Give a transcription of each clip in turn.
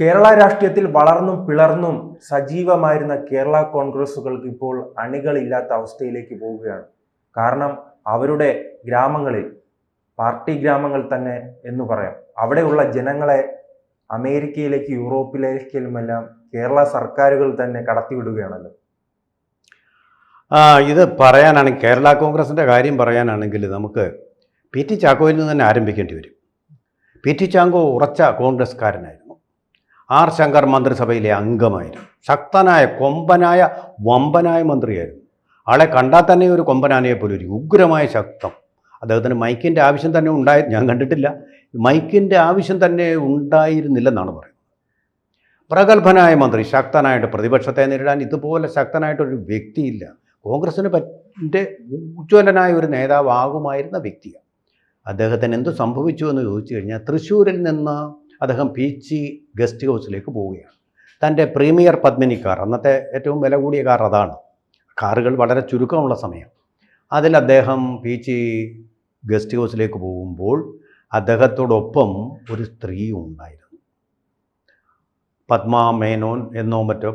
കേരള രാഷ്ട്രീയത്തിൽ വളർന്നും പിളർന്നും സജീവമായിരുന്ന കേരള കോൺഗ്രസുകൾക്ക് ഇപ്പോൾ അണികളില്ലാത്ത അവസ്ഥയിലേക്ക് പോവുകയാണ്. കാരണം അവരുടെ ഗ്രാമങ്ങളിൽ പാർട്ടി ഗ്രാമങ്ങൾ തന്നെ എന്ന് പറയാം. അവിടെയുള്ള ജനങ്ങളെ അമേരിക്കയിലേക്ക് യൂറോപ്പിലേക്കുമെല്ലാം കേരള സർക്കാരുകൾ തന്നെ കടത്തിവിടുകയാണല്ലോ. ആ ഇത് പറയാനാണെങ്കിൽ കേരള കോൺഗ്രസിന്റെ കാര്യം പറയാനാണെങ്കിൽ നമുക്ക് പി ടി ചാക്കോയിൽ നിന്ന് തന്നെ ആരംഭിക്കേണ്ടി വരും. പി ടി ചാങ്കോ ഉറച്ച കോൺഗ്രസ്കാരനായിരുന്നു ആർ ശങ്കർ മന്ത്രിസഭയിലെ അംഗമായിരുന്നു. ശക്തനായ കൊമ്പനായ വമ്പനായ മന്ത്രിയായിരുന്നു. ആളെ കണ്ടാൽ തന്നെ ഒരു കൊമ്പനാനയെ പോലെ ഒരു ഉഗ്രമായ ശക്തം. അദ്ദേഹത്തിന് മൈക്കിന്റെ ആവശ്യം തന്നെ ഉണ്ടായി ഞാൻ കണ്ടിട്ടില്ല. മൈക്കിന്റെ ആവശ്യം തന്നെ ഉണ്ടായിരുന്നില്ലെന്നാണ് പറയുന്നത്. പ്രഗത്ഭനായ മന്ത്രി ശക്തനായിട്ട് പ്രതിപക്ഷത്തെ നേരിടാൻ ഇതുപോലെ ശക്തനായിട്ടൊരു വ്യക്തിയില്ല. കോൺഗ്രസിന് പറ്റിന്റെ ഉജ്ജ്വലനായ ഒരു നേതാവാകുമായിരുന്ന വ്യക്തിയാണ്. അദ്ദേഹത്തിന് എന്ത് സംഭവിച്ചു എന്ന് ചോദിച്ചു കഴിഞ്ഞാൽ തൃശ്ശൂരിൽ നിന്ന് അദ്ദേഹം പീച്ചി ഗസ്റ്റ് ഹൗസിലേക്ക് പോവുകയാണ്. തന്റെ പ്രീമിയർ പത്മിനി കാർ അന്നത്തെ ഏറ്റവും വില കൂടിയ കാർ അതാണ്. കാറുകൾ വളരെ ചുരുക്കമുള്ള സമയം. അതിൽ അദ്ദേഹം പീച്ചി ഗസ്റ്റ് ഹൗസിലേക്ക് പോകുമ്പോൾ അദ്ദേഹത്തോടൊപ്പം ഒരു സ്ത്രീയും ഉണ്ടായിരുന്നു. പത്മ മേനോൻ എന്നോ മറ്റോ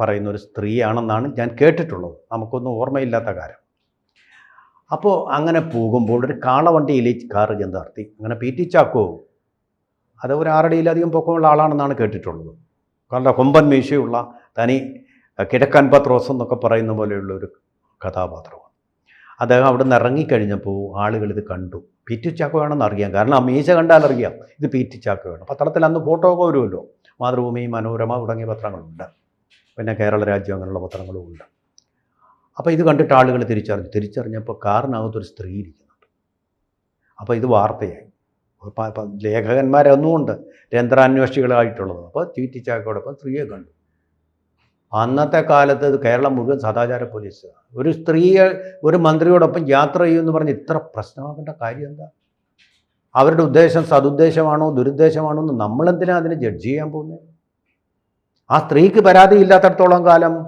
പറയുന്ന ഒരു സ്ത്രീയാണെന്നാണ് ഞാൻ കേട്ടിട്ടുള്ളത്. നമുക്കൊന്നും ഓർമ്മയില്ലാത്ത കാര്യം. അപ്പോൾ അങ്ങനെ പോകുമ്പോൾ ഒരു കാളവണ്ടിയിൽ കാറ് ചെന്ന് നിർത്തി. അങ്ങനെ പി ടി ചാക്കോ അത് ഒരു ആറടിയിലധികം പൊക്കമുള്ള ആളാണെന്നാണ് കേട്ടിട്ടുള്ളത്. കാരണം കൊമ്പൻ മീശയുള്ള തനി കിഴക്കൻ പത്രോസ് എന്നൊക്കെ പറയുന്ന പോലെയുള്ള ഒരു കഥാപാത്രമാണ്. അദ്ദേഹം അവിടെ നിന്ന് ഇറങ്ങിക്കഴിഞ്ഞപ്പോൾ ആളുകൾ ഇത് കണ്ടു. പി ടി അറിയാം. കാരണം ആ മീശ കണ്ടാൽ അറിയാം. ഇത് പി പത്രത്തിൽ അന്ന് ഫോട്ടോ ഒക്കെ വരുമല്ലോ. മാതൃഭൂമി മനോരമ തുടങ്ങിയ പത്രങ്ങളുണ്ട്. പിന്നെ കേരള രാജ്യം അങ്ങനെയുള്ള പത്രങ്ങളും ഉണ്ട്. അപ്പോൾ ഇത് കണ്ടിട്ട് ആളുകൾ തിരിച്ചറിഞ്ഞു. തിരിച്ചറിഞ്ഞപ്പോൾ കാറിനകത്തൊരു സ്ത്രീ ഇരിക്കുന്നുണ്ട്. അപ്പോൾ ഇത് വാർത്തയായി. പ- ഒന്നുമുണ്ട്. രന്ധ്രാന്വേഷികളായിട്ടുള്ളത് അപ്പോൾ ടി. ടി. ചാക്കോടൊപ്പം സ്ത്രീയെ കണ്ടു. അന്നത്തെ കാലത്ത് കേരളം മുഴുവൻ സദാചാര പോലീസ്. ഒരു സ്ത്രീയെ ഒരു മന്ത്രിയോടൊപ്പം യാത്ര ചെയ്യുമെന്ന് പറഞ്ഞ് ഇത്ര പ്രശ്നമാക്കേണ്ട കാര്യം എന്താ? അവരുടെ ഉദ്ദേശം സതുദ്ദേശമാണോ ദുരുദ്ദേശമാണോ എന്ന് നമ്മളെന്തിനാ അതിനെ ജഡ്ജ് ചെയ്യാൻ പോകുന്നത് ആ സ്ത്രീക്ക് പരാതി ഇല്ലാത്തടത്തോളം കാലം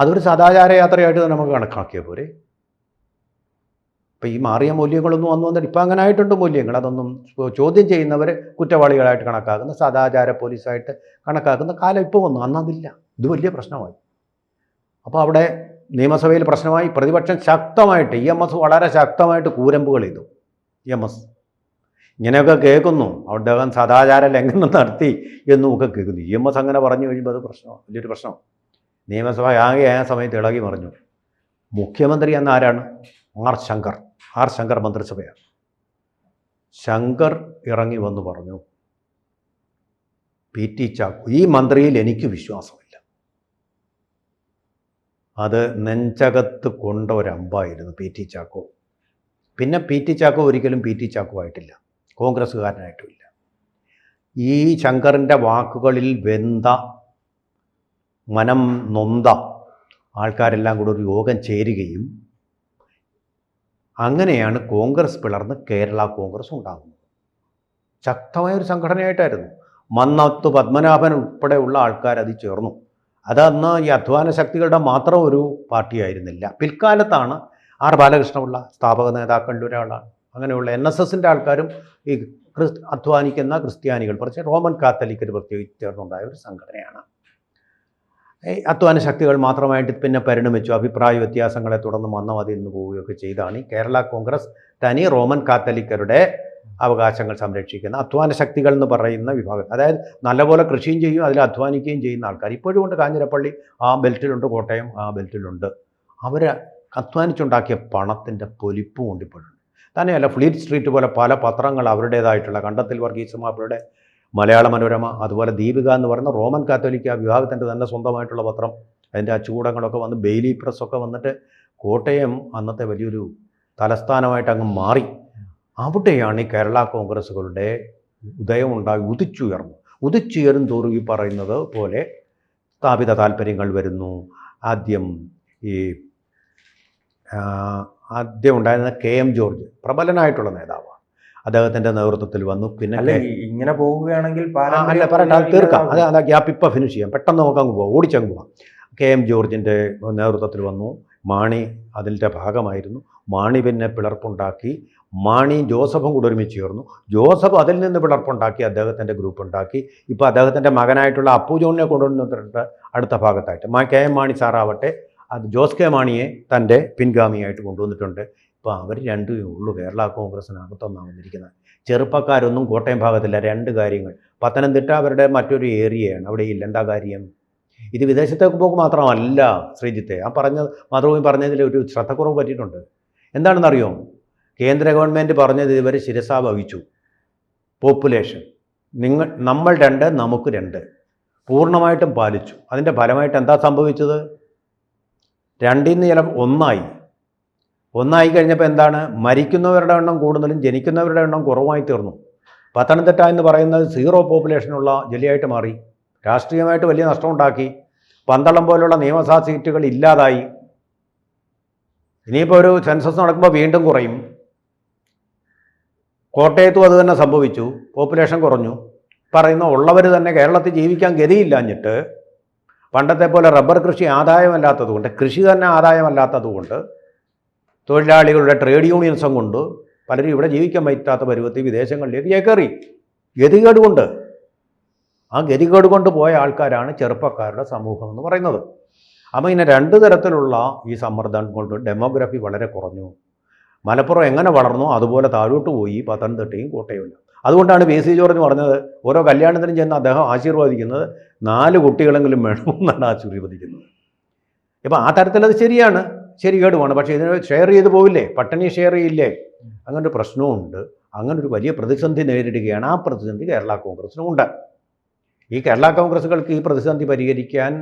അതൊരു സദാചാര യാത്രയായിട്ട് നമുക്ക് കണക്കാക്കിയ പോരെ? ഇപ്പം ഈ മാറിയ മൂല്യങ്ങളൊന്നും വന്നു വന്നിട്ട് ഇപ്പം അങ്ങനെ ആയിട്ടുണ്ട് മൂല്യങ്ങൾ. അതൊന്നും ചോദ്യം ചെയ്യുന്നവർ കുറ്റവാളികളായിട്ട് കണക്കാക്കുന്ന സദാചാര പോലീസായിട്ട് കണക്കാക്കുന്ന കാലം ഇപ്പോൾ വന്നു. അന്നതില്ല ഇത് വലിയ പ്രശ്നമായി. അപ്പോൾ അവിടെ നിയമസഭയിൽ പ്രശ്നമായി. പ്രതിപക്ഷം ശക്തമായിട്ട് ഇ എം എസ് വളരെ ശക്തമായിട്ട് കൂരമ്പുകൾ ചെയ്തു. E M S. ഇങ്ങനെയൊക്കെ കേൾക്കുന്നു. അദ്ദേഹം സദാചാര ലംഘനം നടത്തി എന്നും ഒക്കെ കേൾക്കുന്നു. ഇ എം എസ് അങ്ങനെ പറഞ്ഞു കഴിയുമ്പോൾ അത് പ്രശ്നമാണ് വലിയൊരു പ്രശ്നമാണ് നിയമസഭ ആകെ ആ സമയത്ത് ഇളകി പറഞ്ഞു മുഖ്യമന്ത്രി എന്ന ആരാണ്? ആർ ശങ്കർ ആർ ശങ്കർ മന്ത്രിസഭയാണ്. ശങ്കർ ഇറങ്ങി വന്ന് പറഞ്ഞു പി ടി ചാക്കോ ഈ മന്ത്രിയിൽ എനിക്ക് വിശ്വാസമില്ല. അത് നെഞ്ചകത്ത് കൊണ്ട ഒരമ്പായിരുന്നു പി ടി ചാക്കോ. പിന്നെ പി ടി ചാക്കോ ഒരിക്കലും പി ടി ചാക്കോ ആയിട്ടില്ല കോൺഗ്രസ്സുകാരനായിട്ടുമില്ല ഈ ശങ്കറിന്റെ വാക്കുകളിൽ വെന്ത മനം നൊന്ത ആൾക്കാരെല്ലാം കൂടെ ഒരു യോഗം ചേരുകയും അങ്ങനെയാണ് കോൺഗ്രസ് പിളർന്ന് കേരള കോൺഗ്രസ് ഉണ്ടാകുന്നത്. ശക്തമായ ഒരു സംഘടനയായിട്ടായിരുന്നു. മന്നത്ത് പത്മനാഭൻ ഉൾപ്പെടെയുള്ള ആൾക്കാർ അത് ചേർന്നു. അതന്ന് ഈ അധ്വാന ശക്തികളുടെ മാത്രം ഒരു പാർട്ടിയായിരുന്നില്ല. പിൽക്കാലത്താണ് ആർ ബാലകൃഷ്ണപിള്ള സ്ഥാപക നേതാക്കളിൽ ഒരാളാണ്. അങ്ങനെയുള്ള എൻ എസ് എസിന്റെ ആൾക്കാരും ഈ അധ്വാനിക്കുന്ന ക്രിസ്ത്യാനികൾ പ്രത്യേകിച്ച് റോമൻ കാത്തലിക്കർ പ്രത്യേകിച്ച് ചേർന്നുണ്ടായ ഒരു സംഘടനയാണ്. അധ്വാന ശക്തികൾ മാത്രമായിട്ട് പിന്നെ പരിണമിച്ചു. അഭിപ്രായ വ്യത്യാസങ്ങളെ തുടർന്ന് മന്ദമതി നിന്ന് പോവുകയൊക്കെ ചെയ്താണ്. ഈ കേരള കോൺഗ്രസ് തനി റോമൻ കാത്തലിക്കരുടെ അവകാശങ്ങൾ സംരക്ഷിക്കുന്ന അധ്വാന ശക്തികൾ എന്ന് പറയുന്ന വിഭാഗം. അതായത് നല്ലപോലെ കൃഷിയും ചെയ്യും അതിൽ അധ്വാനിക്കുകയും ചെയ്യുന്ന ആൾക്കാർ. ഇപ്പോഴും ഉണ്ട് കാഞ്ഞിരപ്പള്ളി ആ ബെൽറ്റിലുണ്ട് കോട്ടയം ആ ബെൽറ്റിലുണ്ട്. അവർ അധ്വാനിച്ചുണ്ടാക്കിയ പണത്തിന്റെ പൊലിപ്പും ഉണ്ട് ഇപ്പോഴുണ്ട് തന്നെയല്ല ഫ്ലീറ്റ് സ്ട്രീറ്റ് പോലെ പല പത്രങ്ങൾ അവരുടേതായിട്ടുള്ള കണ്ടത്തിൽ വർഗീസമാരുടെ മലയാള മനോരമ അതുപോലെ ദീപിക എന്ന് പറയുന്ന റോമൻ കാത്തോലിക്ക വിഭാഗത്തിന്റെ തന്നെ സ്വന്തമായിട്ടുള്ള പത്രം. അതിന്റെ അച്ചുകൂടങ്ങളൊക്കെ വന്ന് ബെയിലി പ്രസ്സൊക്കെ വന്നിട്ട് കോട്ടയം അന്നത്തെ വലിയൊരു തലസ്ഥാനമായിട്ട് അങ്ങ് മാറി. അവിടെയാണ് ഈ കേരള കോൺഗ്രസ്സുകളുടെ ഉദയമുണ്ടായി ഉദിച്ചുയർന്നു. ഉദിച്ചുയരും തോറും ഈ പറയുന്നത് പോലെ സ്ഥാപിത താല്പര്യങ്ങൾ വരുന്നു. ആദ്യം ഈ ആദ്യം ഉണ്ടായിരുന്ന കെ എം ജോർജ് പ്രബലനായിട്ടുള്ള നേതാവാണ്. അദ്ദേഹത്തിന്റെ നേതൃത്വത്തിൽ വന്നു. പിന്നെ ഇങ്ങനെ പോവുകയാണെങ്കിൽ ആ, അല്ല പറയട്ടെ അത് തീർക്കാം. അത് അത് ഗ്യാപ്പ് ഇപ്പം ഫിനിഷ് ചെയ്യാം. പെട്ടെന്ന് നമുക്ക് അങ്ങ് പോവാം. ഓടിച്ചങ്ങ് പോവാം. കെ എം ജോർജിന്റെ നേതൃത്വത്തിൽ വന്നു. മാണി അതിന്റെ ഭാഗമായിരുന്നു. മാണി പിന്നെ പിളർപ്പുണ്ടാക്കി. മാണി ജോസഫും കൂടെ ഒരുമിച്ച് ചേർന്നു. ജോസഫ് അതിൽ നിന്ന് പിളർപ്പുണ്ടാക്കി അദ്ദേഹത്തിന്റെ ഗ്രൂപ്പ് ഉണ്ടാക്കി. ഇപ്പോൾ അദ്ദേഹത്തിന്റെ മകനായിട്ടുള്ള അപ്പു ജോണിനെ കൊണ്ടുവന്നിട്ടുണ്ട് അടുത്ത ഭാഗത്തായിട്ട്. മാ കെ എം മാണി സാറാവട്ടെ. അത് ജോസ് കെ മാണിയെ തന്റെ പിൻഗാമിയായിട്ട് കൊണ്ടുവന്നിട്ടുണ്ട്. ഇപ്പോൾ അവർ രണ്ടുമേ ഉള്ളൂ കേരള കോൺഗ്രസ്സിനകത്തൊന്നാണ് വന്നിരിക്കുന്നത് ചെറുപ്പക്കാരൊന്നും കോട്ടയം ഭാഗത്തില്ല. രണ്ട് കാര്യങ്ങൾ. പത്തനംതിട്ട അവരുടെ മറ്റൊരു ഏരിയയാണ്. അവിടെ ഇല്ല. എന്താ കാര്യം? ഇത് വിദേശത്തേക്ക് പോക്ക് മാത്രമല്ല ശ്രീജിത്തെ. ആ പറഞ്ഞ മാതൃഭൂമി പറഞ്ഞതിൽ ഒരു ശ്രദ്ധക്കുറവ് പറ്റിയിട്ടുണ്ട്. എന്താണെന്നറിയോ? കേന്ദ്ര ഗവൺമെന്റ് പറഞ്ഞത് ഇതുവരെ ശിരസാ വഹിച്ചു. പോപ്പുലേഷൻ. നിങ്ങൾ നമ്മൾ രണ്ട് നമുക്ക് രണ്ട്. പൂർണമായിട്ടും പാലിച്ചു. അതിന്റെ ഫലമായിട്ട് എന്താ സംഭവിച്ചത്? രണ്ടിൽ നിന്ന് ചില ഒന്നായി. ഒന്നായി കഴിഞ്ഞപ്പോൾ എന്താണ്? മരിക്കുന്നവരുടെ എണ്ണം കൂടുതലും ജനിക്കുന്നവരുടെ എണ്ണം കുറവായി തീർന്നു. പത്തനംതിട്ട എന്ന് പറയുന്നത് സീറോ പോപ്പുലേഷനുള്ള ജില്ലയായിട്ട് മാറി. രാഷ്ട്രീയമായിട്ട് വലിയ നഷ്ടമുണ്ടാക്കി. പന്തളം പോലുള്ള നിയമസഭാ സീറ്റുകൾ ഇല്ലാതായി. ഇനിയിപ്പോൾ ഒരു സെൻസസ് നടക്കുമ്പോൾ വീണ്ടും കുറയും. കോട്ടയത്തും അത് തന്നെ സംഭവിച്ചു. പോപ്പുലേഷൻ കുറഞ്ഞു. പറയുന്ന ഉള്ളവർ തന്നെ കേരളത്തിൽ ജീവിക്കാൻ ഗതിയില്ലാഞ്ഞിട്ട് പണ്ടത്തെ പോലെ റബ്ബർ കൃഷി ആദായമല്ലാത്തതുകൊണ്ട് കൃഷി തന്നെ ആദായമല്ലാത്തതുകൊണ്ട് തൊഴിലാളികളുടെ ട്രേഡ് യൂണിയൻസം കൊണ്ട് പലരും ഇവിടെ ജീവിക്കാൻ പറ്റാത്ത പരുവത്തിൽ വിദേശങ്ങളിലേക്ക് ചേക്കേറി ഗതികേട് കൊണ്ട്. ആ ഗതികേട് കൊണ്ട് പോയ ആൾക്കാരാണ് ചെറുപ്പക്കാരുടെ സമൂഹം എന്ന് പറയുന്നത്. അപ്പോൾ ഇങ്ങനെ രണ്ട് തരത്തിലുള്ള ഈ സമ്മർദ്ദം കൊണ്ട് ഡെമോഗ്രഫി വളരെ കുറഞ്ഞു. മലപ്പുറം എങ്ങനെ വളർന്നു അതുപോലെ താഴോട്ട് പോയി പത്തനംതിട്ടയും കോട്ടയുമില്ല. അതുകൊണ്ടാണ് പി സി ജോർജ് പറഞ്ഞത് ഓരോ കല്യാണത്തിനും ചെന്ന് അദ്ദേഹം ആശീർവദിക്കുന്നത് നാല് കുട്ടികളെങ്കിലും വേണമെന്നാണ് ആശീർവദിക്കുന്നത്. ഇപ്പം ആ തരത്തിലത് ശരിയാണ്. ശരി കേടുമാണ് പക്ഷേ ഇതിന് ഷെയർ ചെയ്ത് പോവില്ലേ? പട്ടിണി ഷെയർ ചെയ്യില്ലേ? അങ്ങനൊരു പ്രശ്നമുണ്ട് അങ്ങനെ ഒരു വലിയ പ്രതിസന്ധി നേരിടുകയാണ്. ആ പ്രതിസന്ധി കേരള കോൺഗ്രസിനുമുണ്ട്. ഈ കേരള കോൺഗ്രസുകൾക്ക് ഈ പ്രതിസന്ധി പരിഹരിക്കാൻ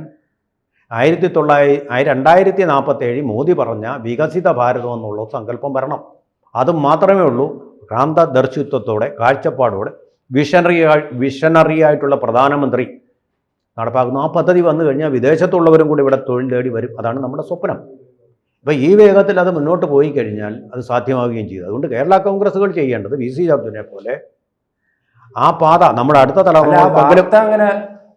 ആയിരത്തി തൊള്ളായിരത്തി രണ്ടായിരത്തി നാൽപ്പത്തേഴ് മോദി പറഞ്ഞ വികസിത ഭാരതം എന്നുള്ള സങ്കല്പം വരണം. അത് മാത്രമേ ഉള്ളൂ. ക്രാന്തദർശിത്വത്തോടെ കാഴ്ചപ്പാടോടെ വിഷണറി വിഷണറി ആയിട്ടുള്ള പ്രധാനമന്ത്രി നടപ്പാക്കുന്നു ആ പദ്ധതി വന്നു കഴിഞ്ഞാൽ വിദേശത്തുള്ളവരും കൂടി ഇവിടെ തൊഴിൽ തേടി വരും. അതാണ് നമ്മുടെ സ്വപ്നം. അപ്പോൾ ഈ വേഗത്തിൽ അത് മുന്നോട്ട് പോയി കഴിഞ്ഞാൽ അത് സാധ്യമാവുകയും ചെയ്തു. അതുകൊണ്ട് കേരള കോൺഗ്രസുകൾ ചെയ്യേണ്ടത് വി സി ജോബ്ദിനെ പോലെ ആ പാത നമ്മുടെ അടുത്ത തലമുറ അങ്ങനെ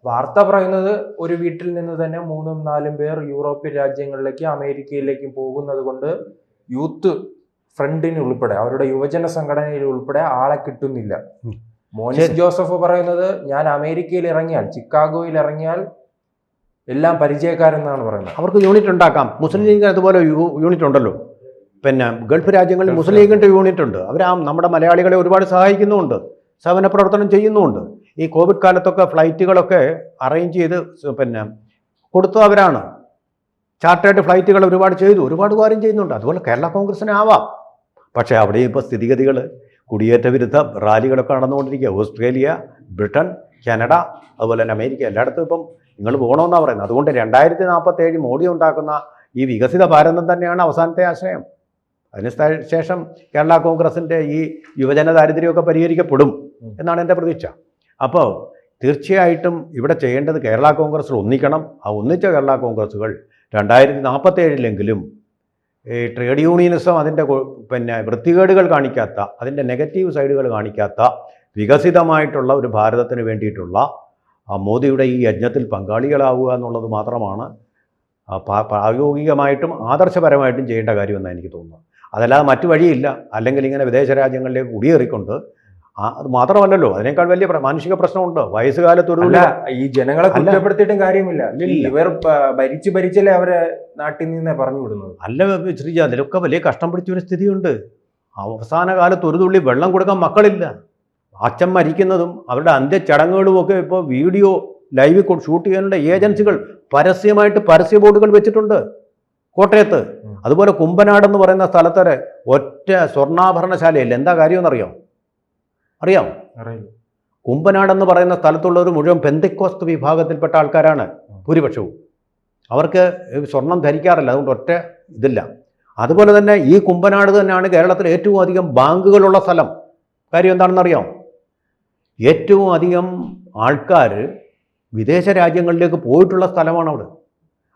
വാർത്ത പറയുന്നത് ഒരു വീട്ടിൽ നിന്ന് തന്നെ മൂന്നും നാലും പേർ യൂറോപ്യൻ രാജ്യങ്ങളിലേക്കും അമേരിക്കയിലേക്കും പോകുന്നത് കൊണ്ട് യൂത്ത് ഫ്രണ്ടിന് ഉൾപ്പെടെ അവരുടെ യുവജന സംഘടനയിൽ ഉൾപ്പെടെ ആളെ കിട്ടുന്നില്ല. മോനിസ് ജോസഫ് പറയുന്നത് ഞാൻ അമേരിക്കയിൽ ഇറങ്ങിയാൽ ചിക്കാഗോയിൽ ഇറങ്ങിയാൽ എല്ലാം പരിചയക്കാരെന്നാണ് പറയുന്നത്. അവർക്ക് യൂണിറ്റ് ഉണ്ടാക്കാം. മുസ്ലിം ലീഗ് അതുപോലെ യൂണിറ്റ് ഉണ്ടല്ലോ. പിന്നെ ഗൾഫ് രാജ്യങ്ങളിൽ മുസ്ലിം ലീഗിന്റെ യൂണിറ്റ് ഉണ്ട്. അവർ ആ നമ്മുടെ മലയാളികളെ ഒരുപാട് സഹായിക്കുന്നുമുണ്ട്. സേവന പ്രവർത്തനം ചെയ്യുന്നുമുണ്ട്. ഈ കോവിഡ് കാലത്തൊക്കെ ഫ്ലൈറ്റുകളൊക്കെ അറേഞ്ച് ചെയ്ത് പിന്നെ കൊടുത്തു അവരാണ് ചാർട്ടേഡ് ഫ്ലൈറ്റുകൾ ഒരുപാട് ചെയ്തു. ഒരുപാട് കാര്യം ചെയ്യുന്നുണ്ട്. അതുപോലെ കേരള കോൺഗ്രസിന് ആവാം. പക്ഷേ അവിടെ ഇപ്പോൾ സ്ഥിതിഗതികൾ കുടിയേറ്റ വിരുദ്ധ റാലികളൊക്കെ നടന്നുകൊണ്ടിരിക്കുക. ഓസ്ട്രേലിയ ബ്രിട്ടൻ കാനഡ അതുപോലെ തന്നെ അമേരിക്ക. എല്ലായിടത്തും ഇപ്പം നിങ്ങൾ പോകണമെന്നാണ് പറയുന്നത്. അതുകൊണ്ട് രണ്ടായിരത്തി നാൽപ്പത്തേഴ് മോഡി ഉണ്ടാക്കുന്ന ഈ വികസിത ഭാരതം തന്നെയാണ് അവസാനത്തെ ആശ്രയം അതിന് ശേഷം കേരള കോൺഗ്രസിന്റെ ഈ യുവജന ദാരിദ്ര്യമൊക്കെ പരിഹരിക്കപ്പെടും എന്നാണ് എന്റെ പ്രതീക്ഷ. അപ്പോൾ തീർച്ചയായിട്ടും ഇവിടെ ചെയ്യേണ്ടത് കേരള കോൺഗ്രസ് ഒന്നിക്കണം. ആ ഒന്നിച്ച കേരള കോൺഗ്രസ്സുകൾ രണ്ടായിരത്തി നാൽപ്പത്തേഴിലെങ്കിലും ഈ ട്രേഡ് യൂണിയനിസം അതിന്റെ പിന്നെ വൃത്തികേടുകൾ കാണിക്കാത്ത അതിന്റെ നെഗറ്റീവ് സൈഡുകൾ കാണിക്കാത്ത വികസിതമായിട്ടുള്ള ഒരു ഭാരതത്തിന് വേണ്ടിയിട്ടുള്ള ആ മോദിയുടെ ഈ യജ്ഞത്തിൽ പങ്കാളികളാവുക എന്നുള്ളത് മാത്രമാണ് പ്രായോഗികമായിട്ടും ആദർശപരമായിട്ടും ചെയ്യേണ്ട കാര്യമെന്നാണ് എനിക്ക് തോന്നുന്നത്. അതല്ലാതെ മറ്റു വഴിയില്ല. അല്ലെങ്കിൽ ഇങ്ങനെ വിദേശ രാജ്യങ്ങളിലേക്ക് കുടിയേറിക്കൊണ്ട് അത് മാത്രമല്ലല്ലോ. അതിനേക്കാൾ വലിയ മാനുഷിക പ്രശ്നമുണ്ട്. വയസ്സുകാലത്ത് ഒരു ഈ ജനങ്ങളെ. കുറ്റപ്പെടുത്തിയിട്ടും കാര്യമില്ല. ഇവർ ഭരിച്ച് ഭരിച്ചല്ലേ അവരെ നാട്ടിൽ നിന്നേ പറഞ്ഞു വിടുന്നത്? അല്ല ശ്രീജ അതിലൊക്കെ വലിയ കഷ്ടം പിടിച്ച ഒരു സ്ഥിതിയുണ്ട്. അവസാന കാലത്ത് ഒരു തുള്ളി വെള്ളം കൊടുക്കാൻ മക്കളില്ല. അച്ഛൻ മരിക്കുന്നതും അവരുടെ അന്ത്യചടങ്ങുകളും ഒക്കെ ഇപ്പോൾ വീഡിയോ ലൈവ് ഷൂട്ട് ചെയ്യാനുള്ള ഏജൻസികൾ പരസ്യമായിട്ട് പരസ്യ ബോർഡുകൾ വെച്ചിട്ടുണ്ട് കോട്ടയത്ത്. അതുപോലെ കുമ്പനാട് എന്ന് പറയുന്ന സ്ഥലത്തെ ഒറ്റ സ്വർണാഭരണശാലയില്ല. എന്താ കാര്യമെന്ന് അറിയാം? അറിയാം കുമ്പനാട് എന്ന് പറയുന്ന സ്ഥലത്തുള്ളവർ മുഴുവൻ പെന്തിക്കോസ്ത് വിഭാഗത്തിൽപ്പെട്ട ആൾക്കാരാണ് ഭൂരിപക്ഷവും. അവർക്ക് സ്വർണം ധരിക്കാറില്ല. അതുകൊണ്ട് ഒറ്റ ഇതില്ല. അതുപോലെ തന്നെ ഈ കുമ്പനാട് തന്നെയാണ് കേരളത്തിൽ ഏറ്റവും അധികം ബാങ്കുകളുള്ള സ്ഥലം. കാര്യം എന്താണെന്നറിയാം? ഏറ്റവും അധികം ആൾക്കാർ വിദേശ രാജ്യങ്ങളിലേക്ക് പോയിട്ടുള്ള സ്ഥലമാണ് അവിടെ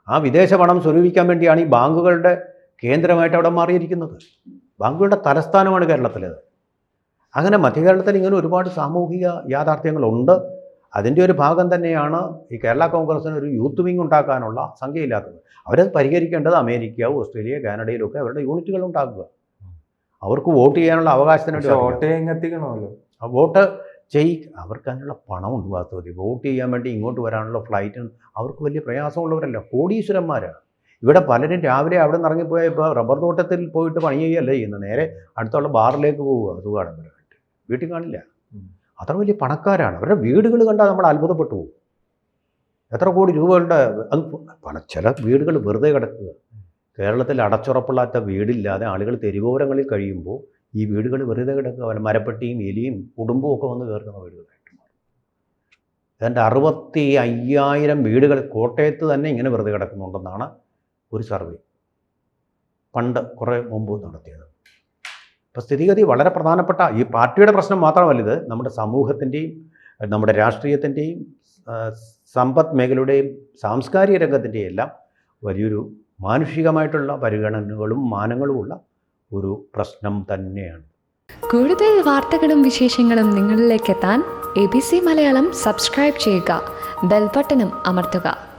ആ വിദേശ പണം സ്വരൂപിക്കാൻ വേണ്ടിയാണ് ഈ ബാങ്കുകളുടെ കേന്ദ്രമായിട്ട് അവിടെ മാറിയിരിക്കുന്നത്. ബാങ്കുകളുടെ തലസ്ഥാനമാണ് കേരളത്തിലേത്. അങ്ങനെ മധ്യകേരളത്തിൽ ഇങ്ങനെ ഒരുപാട് സാമൂഹിക യാഥാർത്ഥ്യങ്ങളുണ്ട്. അതിന്റെ ഒരു ഭാഗം തന്നെയാണ് ഈ കേരള കോൺഗ്രസ്സിന് ഒരു യൂത്ത് വിങ് ഉണ്ടാക്കാനുള്ള സംഖ്യയില്ലാത്തത്. അവരത് പരിഹരിക്കേണ്ടത് അമേരിക്ക ഓസ്ട്രേലിയ കാനഡയിലൊക്കെ അവരുടെ യൂണിറ്റുകൾ ഉണ്ടാക്കുക അവർക്ക് വോട്ട് ചെയ്യാനുള്ള അവകാശത്തിന് വേണ്ടി വോട്ട് ചെയ്യാൻ വോട്ട് ചെയ് അവർക്ക് അതിനുള്ള പണമുണ്ട് വാസ്തവത്തിൽ വോട്ട് ചെയ്യാൻ വേണ്ടി ഇങ്ങോട്ട് വരാനുള്ള ഫ്ലൈറ്റ് അവർക്ക് വലിയ പ്രയാസമുള്ളവരല്ല കോടീശ്വരന്മാരാണ് ഇവിടെ പലരും രാവിലെ അവിടെ നിന്ന് ഇറങ്ങിപ്പോയാൽ ഇപ്പോൾ റബ്ബർ തോട്ടത്തിൽ പോയിട്ട് പണി ചെയ്യുകയല്ല ചെയ്യുന്നത് നേരെ അടുത്തുള്ള ബാറിലേക്ക് പോവുക. സുഖാടംബരമായിട്ട് വീട്ടിൽ കാണില്ല. അത്ര വലിയ പണക്കാരാണ്. അവരുടെ വീടുകൾ കണ്ടാൽ നമ്മൾ അത്ഭുതപ്പെട്ടു പോകും എത്ര കോടി രൂപകളുടെ അത് പല ചില വീടുകൾ വെറുതെ കിടക്കുക. കേരളത്തിൽ അടച്ചുറപ്പില്ലാത്ത വീടില്ലാതെ ആളുകൾ തെരുവോരങ്ങളിൽ കഴിയുമ്പോൾ ഈ വീടുകൾ വെറുതെ കിടക്കുക മരപ്പെട്ടിയും എലിയും കുടുംബവും ഒക്കെ വന്ന് കയറുന്ന വീടുകളായിട്ട് മാറും. ഏതാണ്ട് അറുപത്തി അയ്യായിരം വീടുകൾ കോട്ടയത്ത് തന്നെ ഇങ്ങനെ വെറുതെ കിടക്കുന്നുണ്ടെന്നാണ് ഒരു സർവേ. പണ്ട് കുറേ മുമ്പ് നടത്തിയത്. അപ്പോൾ സ്ഥിതിഗതി വളരെ പ്രധാനപ്പെട്ട ഈ പാർട്ടിയുടെ പ്രശ്നം മാത്രമല്ല ഇത് നമ്മുടെ സമൂഹത്തിന്റെയും നമ്മുടെ രാഷ്ട്രീയത്തിന്റെയും സമ്പദ് മേഖലയുടെയും സാംസ്കാരിക രംഗത്തിന്റെയും എല്ലാം വലിയൊരു മാനുഷികമായിട്ടുള്ള പരിഗണനകളും മാനങ്ങളുമുള്ള ഒരു പ്രശ്നം തന്നെയാണ്. കൂടുതൽ വാർത്തകളും വിശേഷങ്ങളും നിങ്ങളിലേക്ക് എത്താൻ A B C Malayalam subscribe ചെയ്യുക. ബെൽബട്ടനും അമർത്തുക.